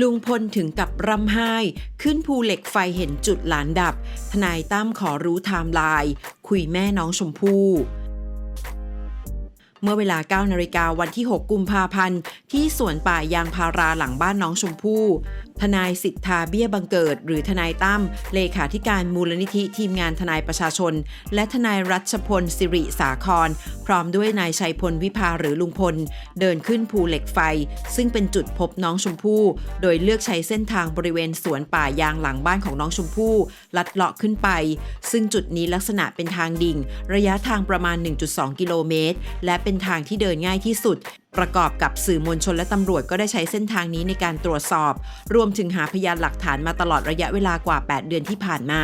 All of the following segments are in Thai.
ลุงพลถึงกับร่ำไห้ ขึ้นภูเหล็กไฟเห็นจุดหลานดับ ทนายตั้มขอรู้ไทม์ไลน์คุยแม่น้องชมพู่ เมื่อเวลา9นาฬิกาวันที่ 6 กุมภาพันธ์ ที่สวนป่ายางพาราหลังบ้านน้องชมพู่ ทนายสิทธาเบี้ยบังเกิด หรือทนายตั้มเลขาธิการมูลนิธิทีมงานทนายประชาชน และทนายรัชพลสิริสาคร พร้อมด้วยนายชัยพลวิภาหรือลุงพล เดินขึ้นภูเหล็กไฟ ซึ่งเป็นจุดพบน้องชมพู่ โดยเลือกใช้เส้นทางบริเวณสวนป่ายางหลังบ้านของน้องชมพู่ ลัดเลาะขึ้นไป ซึ่งจุดนี้ลักษณะเป็นทางดิ่ง ระยะทางประมาณ 1.2 กิโลเมตร และเป็นทางที่เดินง่ายที่สุด ประกอบกับสื่อมวลชนและตำรวจก็ได้ใช้เส้นทางนี้ในการตรวจสอบ รวมถึงหาพยานหลักฐานมาตลอดระยะเวลากว่า 8 เดือนที่ผ่านมา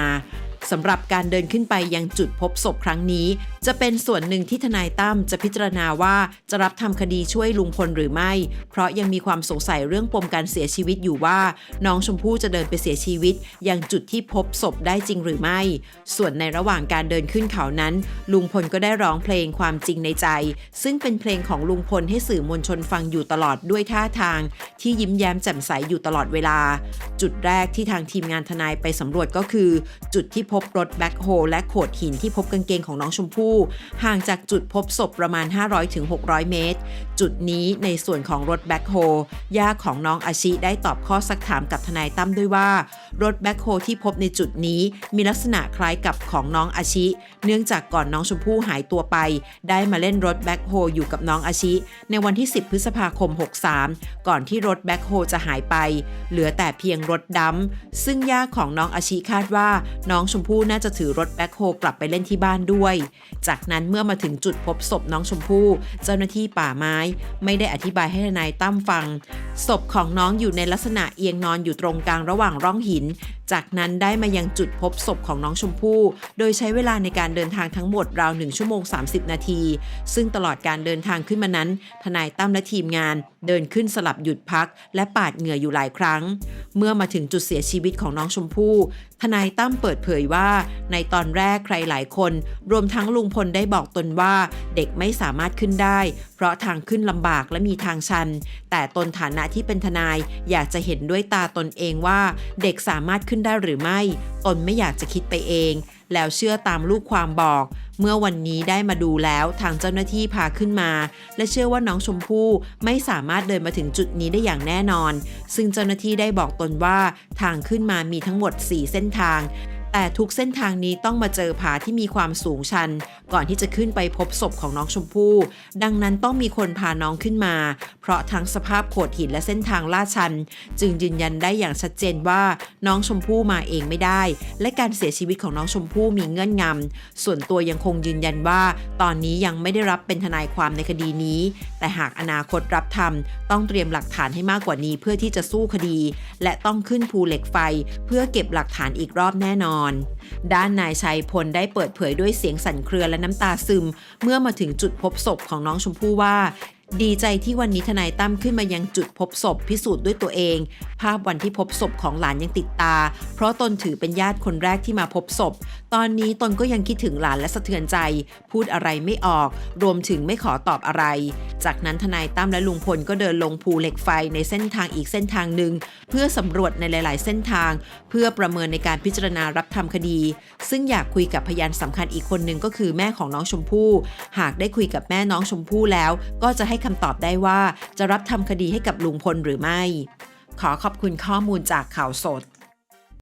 สำหรับการเดินขึ้นไปยังจุดพบศพครั้งนี้ จะเป็นส่วนหนึ่งที่ทนายตั้มจะพิจารณาว่าจะรับทำคดีช่วยลุงพลหรือไม่ เพราะยังมีความสงสัยเรื่องปมการเสียชีวิตอยู่ว่า น้องชมพู่จะเดินไปเสียชีวิต ยังจุดที่พบศพได้จริงหรือไม่ ส่วนในระหว่างการเดินขึ้นเขานั้น ลุงพลก็ได้ร้องเพลงความจริงในใจ ซึ่งเป็นเพลงของลุงพลให้สื่อมวลชนฟังอยู่ตลอดด้วยท่าทาง ที่ยิ้มแย้มแจ่มใสอยู่ตลอดเวลา จุดแรกที่ทางทีมงานทนายไปสำรวจก็คือ จุดที่พพบรถแบ็คโฮและโขดหินที่พบกางเกงของน้องชมพู่ ห่างจากจุดพบศพประมาณ 500-600 เมตร จุดนี้ในส่วนของรถแบ็คโฮย่าของน้องอาชิได้ตอบข้อสักถามกับทนายตั้มด้วยว่า รถแบ็คโฮที่พบในจุดนี้มีลักษณะคล้ายกับของน้องอาชิ เนื่องจากก่อนน้องชมพู่หายตัวไป ได้มาเล่นรถแบ็คโฮอยู่กับน้องอาชิ ในวันที่ 10 พฤษภาคม 63 ก่อนที่รถแบ็คโฮจะหายไป เหลือแต่เพียงรถดำซึ่งย่าของน้องอาชิคาดว่าน้องชมพู่น่าจะถือรถแบ็คโฮกลับไปเล่นที่บ้านด้วย จากนั้นเมื่อมาถึงจุดพบศพน้องชมพู่ เจ้าหน้าที่ป่าไม้ ไม่ได้อธิบายให้ทนายตั้มฟัง ศพของน้องอยู่ในลักษณะเอียงนอนอยู่ตรงกลางระหว่างร่องหิน จากนั้นได้มายังจุดพบศพของน้องชมพู่ โดยใช้เวลาในการเดินทางทั้งหมดราว1ชั่วโมง 30 นาที ซึ่งตลอดการเดินทางขึ้นมานั้น ทนายตั้มและทีมงาน เดินขึ้นสลับหยุดพัก และปาดเหงื่ออยู่หลายครั้ง เมื่อมาถึงจุดเสียชีวิตของน้องชมพู่ ทนายตั้มเปิดเผยว่าในตอนแรกใครหลายคน รวมทั้งลุงพลได้บอกตนว่าเด็กไม่สามารถขึ้นได้ เพราะทางขึ้นลำบากและมีทางชัน แต่ตนฐานะที่เป็นทนายอยากจะเห็นด้วยตาตนเองว่า เด็กสามารถขึ้นได้หรือไม่ ตนไม่อยากจะคิดไปเอง แล้วเชื่อตามลูกความบอก เมื่อวันนี้ได้มาดูแล้วทางเจ้าหน้าที่พาขึ้นมา และเชื่อว่าน้องชมพู่ไม่สามารถเดินมาถึงจุดนี้ได้อย่างแน่นอน ซึ่งเจ้าหน้าที่ได้บอกตนว่าทางขึ้นมามีทั้งหมด 4 เส้นทาง แต่ทุกเส้นทางนี้ต้องมาเจอผาที่มีความสูงชัน ก่อนที่จะขึ้นไปพบศพของน้องชมพู่ ดังนั้นต้องมีคนพาน้องขึ้นมา เพราะทั้งสภาพโขดหินและเส้นทางลาดชัน จึงยืนยันได้อย่างชัดเจนว่าน้องชมพู่มาเองไม่ได้ และการเสียชีวิตของน้องชมพู่มีเงื่อนงำส่วนตัวยังคงยืนยันว่า ตอนนี้ยังไม่ได้รับเป็นทนายความในคดีนี้ แต่หากอนาคตรับทำต้องเตรียมหลักฐานให้มากกว่านี้เพื่อที่จะสู้คดี และต้องขึ้นภูเหล็กไฟ เพื่อเก็บหลักฐานอีกรอบแน่นอนด้านนายชัยพลได้เปิดเผยด้วยเสียงสั่นเครือและน้ำตาซึม เมื่อมาถึงจุดพบศพของน้องชมพู่ว่า ดีใจที่วันนี้ทนายตั้มขึ้นมายังจุดพบศพพิสูจน์ด้วยตัวเอง ภาพวันที่พบศพของหลานยังติดตา เพราะตนถือเป็นญาติคนแรกที่มาพบศพ ตอนนี้ตนก็ยังคิดถึงหลานและสะเทือนใจ พูดอะไรไม่ออก รวมถึงไม่ขอตอบอะไร จากนั้นทนายตั้มและลุงพลก็เดินลงภูเหล็กไฟในเส้นทางอีกเส้นทางหนึ่งเพื่อสำรวจในหลาย ๆ เส้นทาง เพื่อประเมินในการพิจารณารับทำคดี ซึ่งอยากคุยกับพยานสำคัญอีกคนหนึ่งก็คือแม่ของน้องชมพู่ หากได้คุยกับแม่น้องชมพู่แล้ว ก็จะให้คำตอบได้ว่าจะรับทำคดีให้กับลุงพลหรือไม่ ขอขอบคุณข้อมูลจากข่าวสด